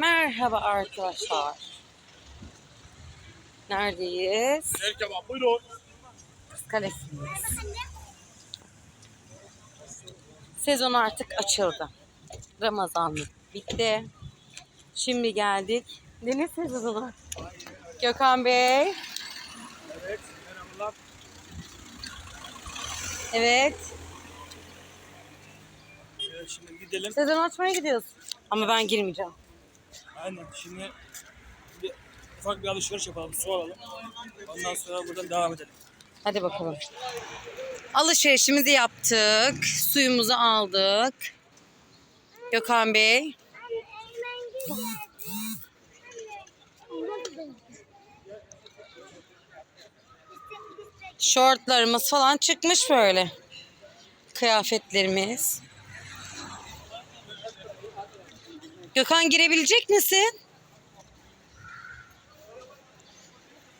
Merhaba arkadaşlar. Neredeyiz? Kebap buyurun. Kız Kalesi'ndeyiz. Sezon artık açıldı. Ramazanlık bitti. Şimdi geldik. Deniz sezonu. Gökhan Bey. Evet merhabalar. Evet. Şimdi gidelim. Sezon açmaya gidiyoruz. Ama ben girmeyeceğim. Aynen şimdi bir ufak bir alışveriş yapalım soralım. Ondan sonra buradan devam edelim. Hadi bakalım. Alışverişimizi yaptık. Suyumuzu aldık. Gökhan Bey. Şortlarımız falan çıkmış böyle. Kıyafetlerimiz. Gökhan girebilecek misin?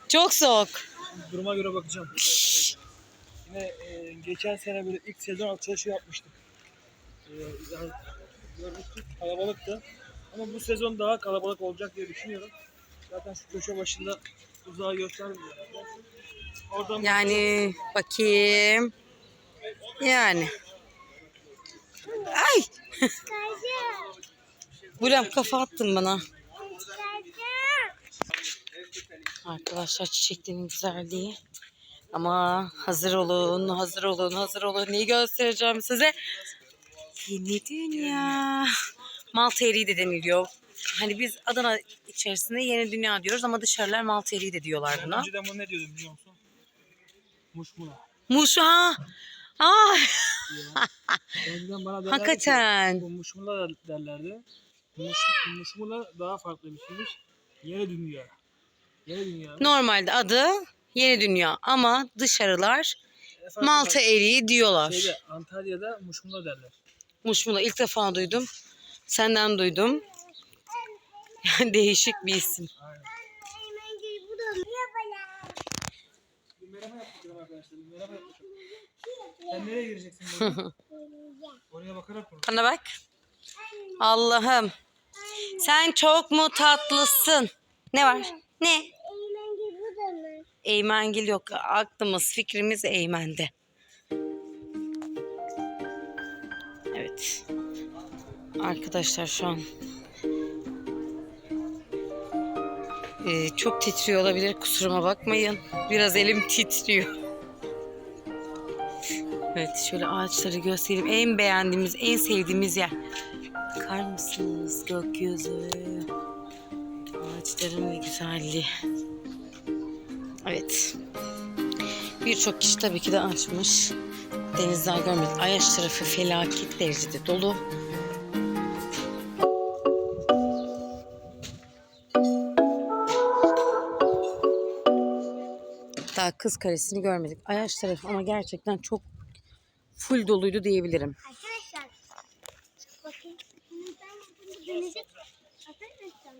Çok soğuk. Duruma göre bakacağım. Yine e, geçen sene böyle ilk sezon açılışı yapmıştık. E, yani görmüştük kalabalıktı. Ama bu sezon daha kalabalık olacak diye düşünüyorum. Zaten şu köşe başında uzağa göstermiyor. Oradan Yani bakayım. Yani. Ay. Buram kafa attın bana. Arkadaşlar çiçeklerin güzelliği. Ama hazır olun, hazır olun, hazır olun. Neyi göstereceğim size? Yeni dünya. Malta eriği de deniliyor. Hani biz Adana içerisinde yeni dünya diyoruz ama dışarılar Malta eriği de diyorlar buna. önceden bunu ne diyordum biliyor musun? Muşmula. Muşa. Ah. Önceden bana derlerdi Hakikaten. ki, bu muşmula derlerdi. Muş, muşmula daha farklı bir şeymiş. Yeni dünya. Yeni dünya. Normalde adı Yeni Dünya ama dışarılar Efendim, Malta eriği diyorlar. Şeyde, Antalya'da muşmula derler. Muşmula ilk defa duydum. Senden duydum. Değişik bir isim. Aynen. Bir merhaba yaptık arkadaşlar. Bir merhaba yaptık. Sen nereye gireceksin? Oraya bakarak. Bana bak. Allah'ım. Sen çok mu tatlısın? Ne var? Ne? Eymengil yok. Aklımız, fikrimiz Eymen'de. Evet. Arkadaşlar şu an Ee, çok titriyor olabilir. Kusuruma bakmayın. Biraz elim titriyor. Evet şöyle ağaçları göstereyim. En beğendiğimiz, en sevdiğimiz yer. Bakar mısınız gökyüzü? Ağaçların güzelliği. Evet. Birçok kişi tabii ki de açmış. Denizler görmedik. Ayaş tarafı felaket derecede dolu. Daha kız karesini görmedik. Ayaş tarafı ama gerçekten çok full doluydu diyebilirim. Arkadaşlar bakın ben bunu deneyecek. Arkadaşlar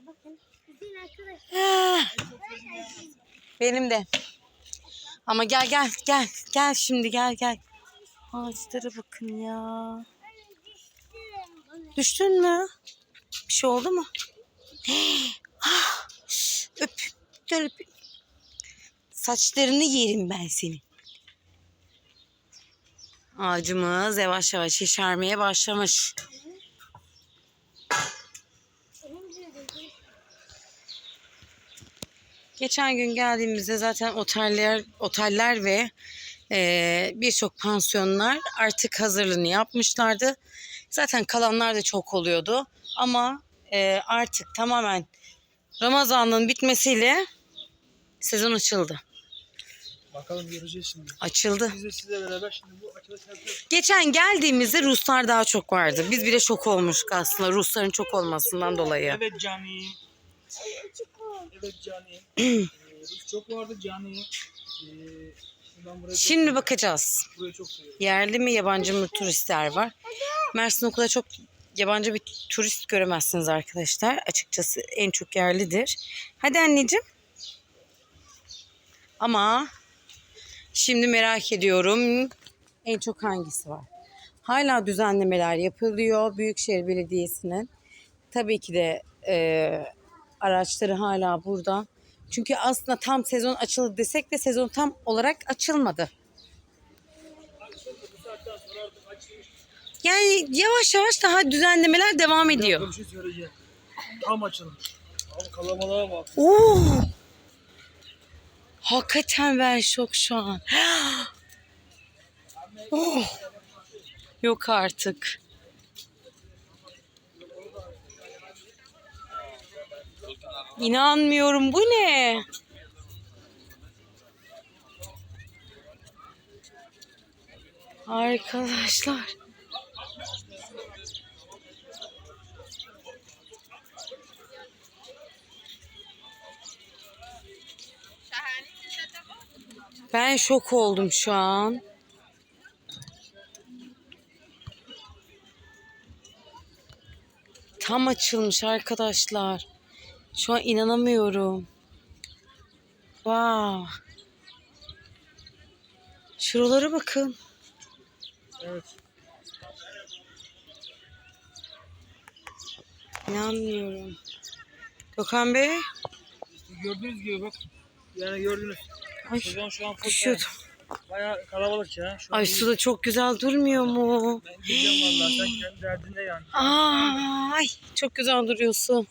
Benim de. Ama gel gel gel gel şimdi gel gel. Ağaçlara bakın ya. Düştün mü? Bir şey oldu mu? Ah, Öp. Gel öp. Saçlarını yerim ben seni. Ağacımız yavaş yavaş yeşermeye başlamış. Geçen gün geldiğimizde zaten oteller, oteller ve eee, birçok pansiyonlar artık hazırlığını yapmışlardı. Zaten kalanlar da çok oluyordu. Ama eee, artık tamamen Ramazan'ın bitmesiyle sezon açıldı. Bakalım göreceğiz şimdi. Açıldı. Biz de sizle beraber şimdi bu açılış. Geçen geldiğimizde Ruslar daha çok vardı. Biz bile şok olmuştuk aslında Rusların çok olmasından dolayı. Evet cani. Evet cani. Ee, Rus çok vardı cani. Ee, Şimdi bakacağız. Yerli mi yabancı mı turistler var. Mersin o kadar çok yabancı bir turist göremezsiniz arkadaşlar. Açıkçası en çok yerlidir. Hadi anneciğim. Ama şimdi merak ediyorum en çok hangisi var? Hala düzenlemeler yapılıyor Büyükşehir Belediyesi'nin. Tabii ki de e, araçları hala burada. Çünkü aslında tam sezon açıldı desek de sezon tam olarak açılmadı. Yani yavaş yavaş daha düzenlemeler devam ediyor. Bir şey söyleyeceğim. Tam açılmış. Abi kalabalığa bak. Oo! Hakikaten ben şok şu an. Oh! Yok artık. İnanmıyorum. Bu ne? Arkadaşlar. Ben şok oldum şu an. Tam açılmış arkadaşlar. Şu an inanamıyorum. Wow. Şuralara bakın. Evet. İnanmıyorum. Gökhan Bey. İşte gördüğünüz gibi bak. Yani gördünüz. Ay Sezon şu an düşüyordum. Bayağı kalabalık ya. Şu Ay su da çok güzel durmuyor mu? Ben gideceğim valla. Sen kendi derdinde yani. Ay çok güzel duruyor su.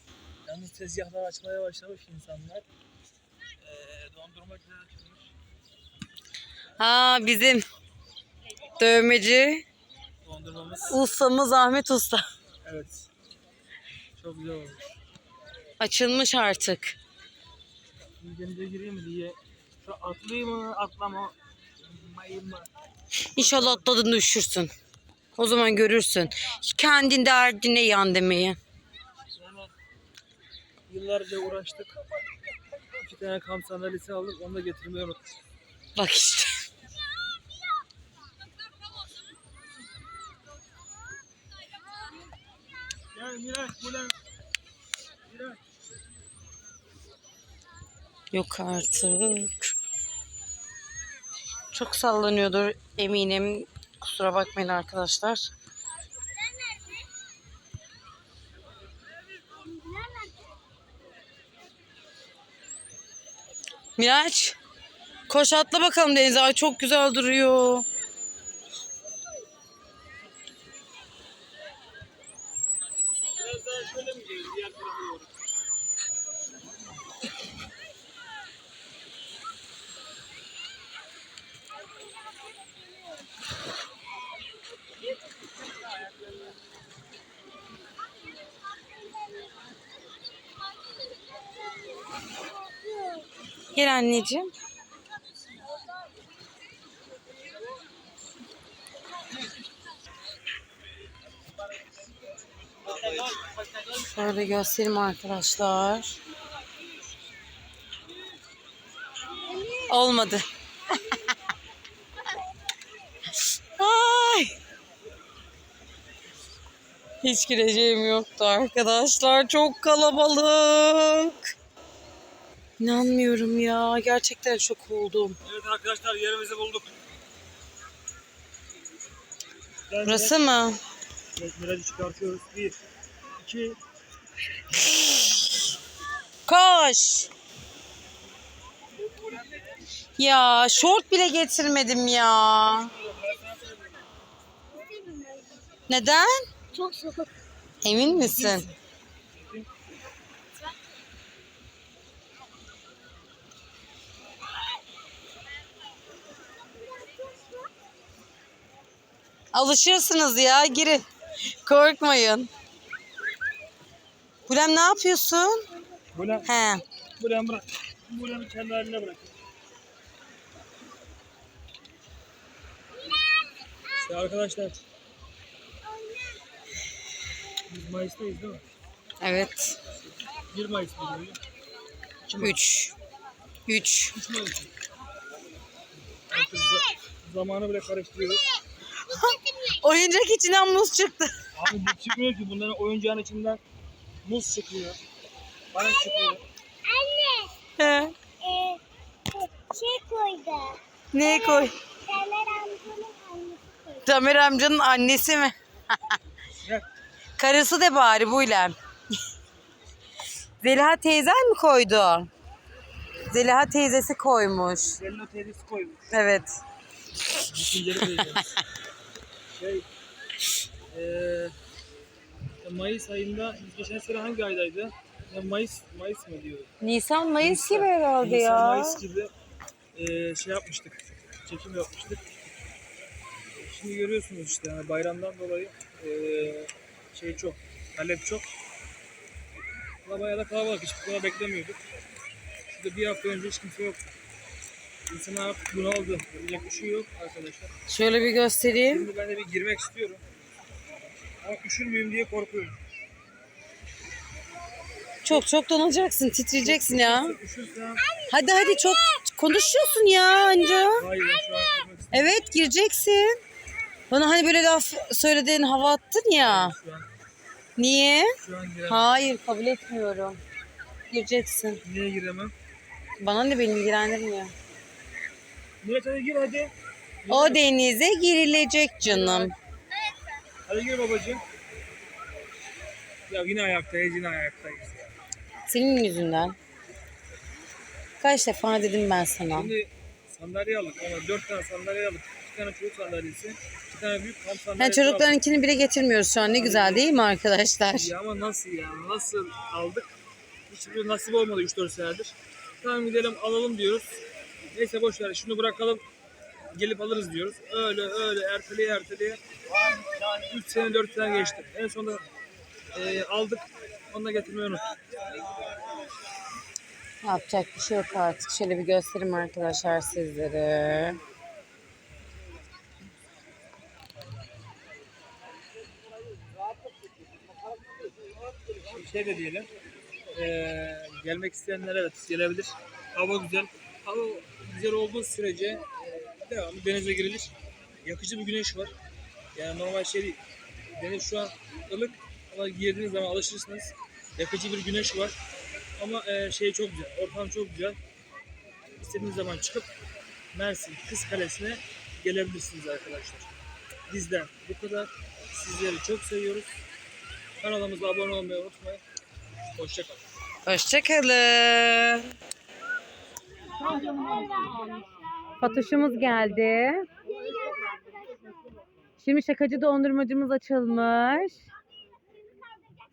Yalnız tezgahlar açmaya başlamış insanlar. Ee, dondurmacılar açılmış. Aa bizim dövmeci Dondurmamız. ustamız Ahmet Usta. Evet. Çok güzel olmuş. Açılmış artık. Şimdi denize gireyim mi diye. Şu atlayayım mı atlama mayım mı? İnşallah atladın düşürsün. O zaman görürsün. Kendin derdine yan demeyi. Yıllarca uğraştık. İki tane kamp sandalyesi aldık. Onu da getirmeyi unuttuk. Bak işte. Gel Miraç, Bülent. Miraç. Yok artık. Çok sallanıyordur eminim. Kusura bakmayın arkadaşlar. Miraç. Koş atla bakalım denize. Ay çok güzel duruyor. Biraz daha şöyle mi gidelim? Diğer tarafa doğru. Gel anneciğim. Şöyle göstereyim arkadaşlar. Olmadı. Ay. Hiç gireceğim yoktu arkadaşlar. Çok kalabalık. İnanmıyorum ya. Gerçekten şok oldum. Evet arkadaşlar yerimizi bulduk. Gel Burası mı? Evet, Miraç'ı çıkartıyoruz. Bir, iki, Koş. Ya şort bile getirmedim ya. Neden? Çok soğuk. Emin misin? Alışırsınız ya girin. Korkmayın. Bulem ne yapıyorsun? Bülent, He. Bülent bırak. Bülent'i kendi haline bırak. İşte arkadaşlar. Biz Mayıs'tayız değil mi? Evet. 1 Mayıs mıydı? 3. 3. 3 Mayıs. Artık za- zamanı bile karıştırıyoruz. Oyuncak içinden muz çıktı. Abi bu çıkmıyor ki bunların oyuncağın içinden muz çıkıyor. Bana çıkıyor. Anne. He. E, şey koydu. Ne koy? Tamer amcanın annesi koydu. Tamer amcanın annesi mi? Karısı de bari Buylem. Zeliha teyzen mi koydu? Zeliha teyzesi koymuş. Zello teyzesi koymuş. Evet. Şey, eee Mayıs ayında, biz geçen sene hangi aydaydı? Ya Mayıs, Mayıs mı diyor? Nisan Mayıs Nisan- gibi herhalde Nisan, ya. Mayıs gibi eee, şey yapmıştık. Çekim yapmıştık. Şimdi görüyorsunuz işte yani bayramdan dolayı eee, şey çok, talep çok. Bayağı da kalabalık. Hiç bu kadar beklemiyorduk. Şurada bir hafta önce hiç kimse yok. İnsanlar artık bunaldı. Yapacak bir şey yok arkadaşlar. Şöyle bir göstereyim. Şimdi ben de bir girmek istiyorum. Ama üşür müyüm diye korkuyorum. Çok çok donacaksın, titreyeceksin ya. Üşürsem... Hadi hadi çok konuşuyorsun ya anca. Hayır ben şu an girmek istiyorum. Evet gireceksin. Bana hani böyle laf söylediğin hava attın ya. Şu an, Niye? şu an giremem. Hayır kabul etmiyorum. Gireceksin. Niye giremem? Bana ne beni ilgilendirmiyor. Miraç hadi gir hadi. O denize girilecek canım. Hadi gir babacığım. Ya yine ayaktayız yine ayaktayız. Senin yüzünden. Kaç defa dedim ben sana. Şimdi sandalye aldık ama dört tane sandalye aldık. İki tane çocuk sandalyesi, iki tane büyük kamp Ha, sandalyesi aldık. çocuklarınkini bile getirmiyoruz şu an. Ne güzel değil mi arkadaşlar? Ya ama nasıl ya? Nasıl aldık? Hiçbir nasip olmadı 3-4 senedir. Tamam gidelim alalım diyoruz. Neyse boş ver şunu bırakalım. Gelip alırız diyoruz. Öyle öyle erteleye erteleye. 3 sene 4 sene geçti. En sonunda e, aldık. Onu da getirmeyi unuttuk. Yapacak bir şey yok artık. Şöyle bir göstereyim arkadaşlar sizlere. şey de diyelim. Eee, gelmek isteyenler evet gelebilir. Hava güzel. Hava güzel olduğu sürece eee, devamlı denize girilir. Yakıcı bir güneş var. Yani normal şey değil. Deniz şu an ılık ama girdiğiniz zaman alışırsınız. Yakıcı bir güneş var. Ama eee, şey çok güzel. Ortam çok güzel. İstediğiniz zaman çıkıp Mersin Kız Kalesi'ne gelebilirsiniz arkadaşlar. Bizden bu kadar. Sizleri çok seviyoruz. Kanalımıza abone olmayı unutmayın. Hoşçakalın. Hoşçakalın. Fatoş'umuz geldi. Şimdi şakacı dondurmacımız açılmış.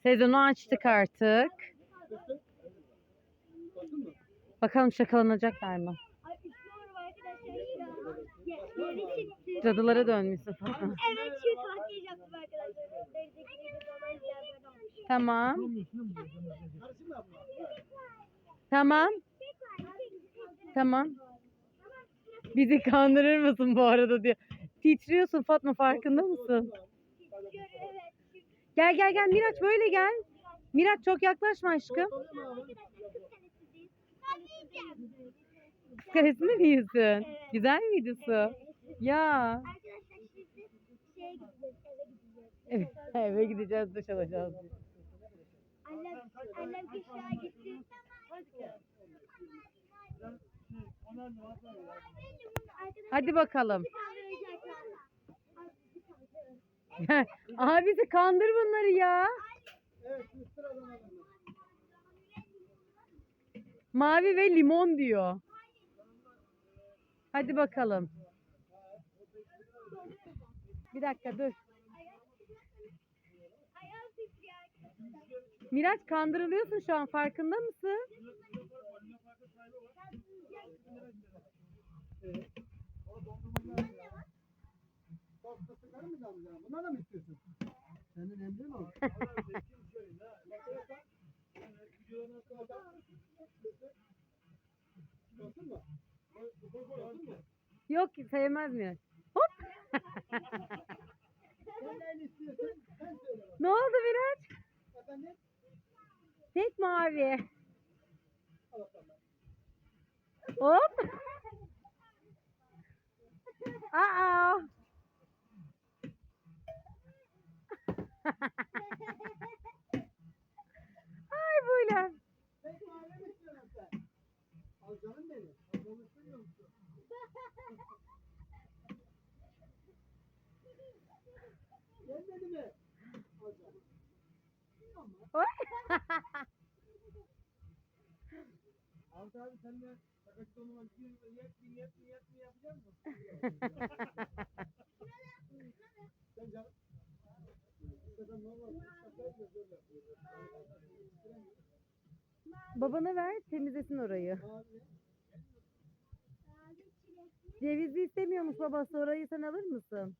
Sezonu açtık artık. Bakalım şakalanacaklar mı? Cadılara dönmüşsün Fatma. Evet tahtayı yaptım arkadaşlar. Tamam. Tamam. Tamam. Bizi kandırır mısın bu arada diyor. Titriyorsun Fatma farkında mısın? Gel gel gel Miraç böyle gel. Miraç çok yaklaşma aşkım. Kız Kalesi'nde mi yüzün? Güzel miydi su? Ya. Eve gideceğiz duş alacağız. Annem, annem kışa gitti. Hadi bakalım. Abisi kandır bunları ya. Mavi ve limon diyor. Hadi bakalım. Bir dakika dur. Miraç kandırılıyorsun şu an farkında mısın? Yok sevmez Miraç. Hop. ne oldu Miraç? Tek mavi. Hop. Aa. Ay böyle. Oy. Ahmet abi sen de yapıyor. Babana ver temizlesin orayı. Cevizli istemiyormuş babası orayı sen alır mısın?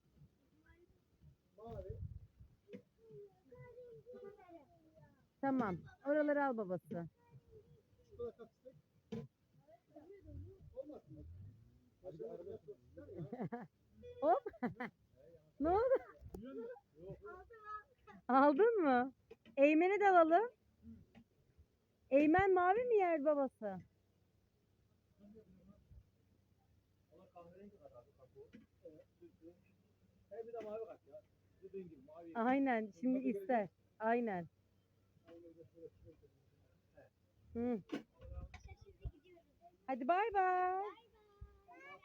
Tamam. Oraları al babası. Çikolata fıstık. Olmaz mı? Hadi araba yapıyorsun ya. Hop. ne oldu? Aldın mı? Eymen'i de alalım. Eymen mavi mi yer babası? Aynen. Şimdi ister. Aynen. Hı. Hadi bay bay.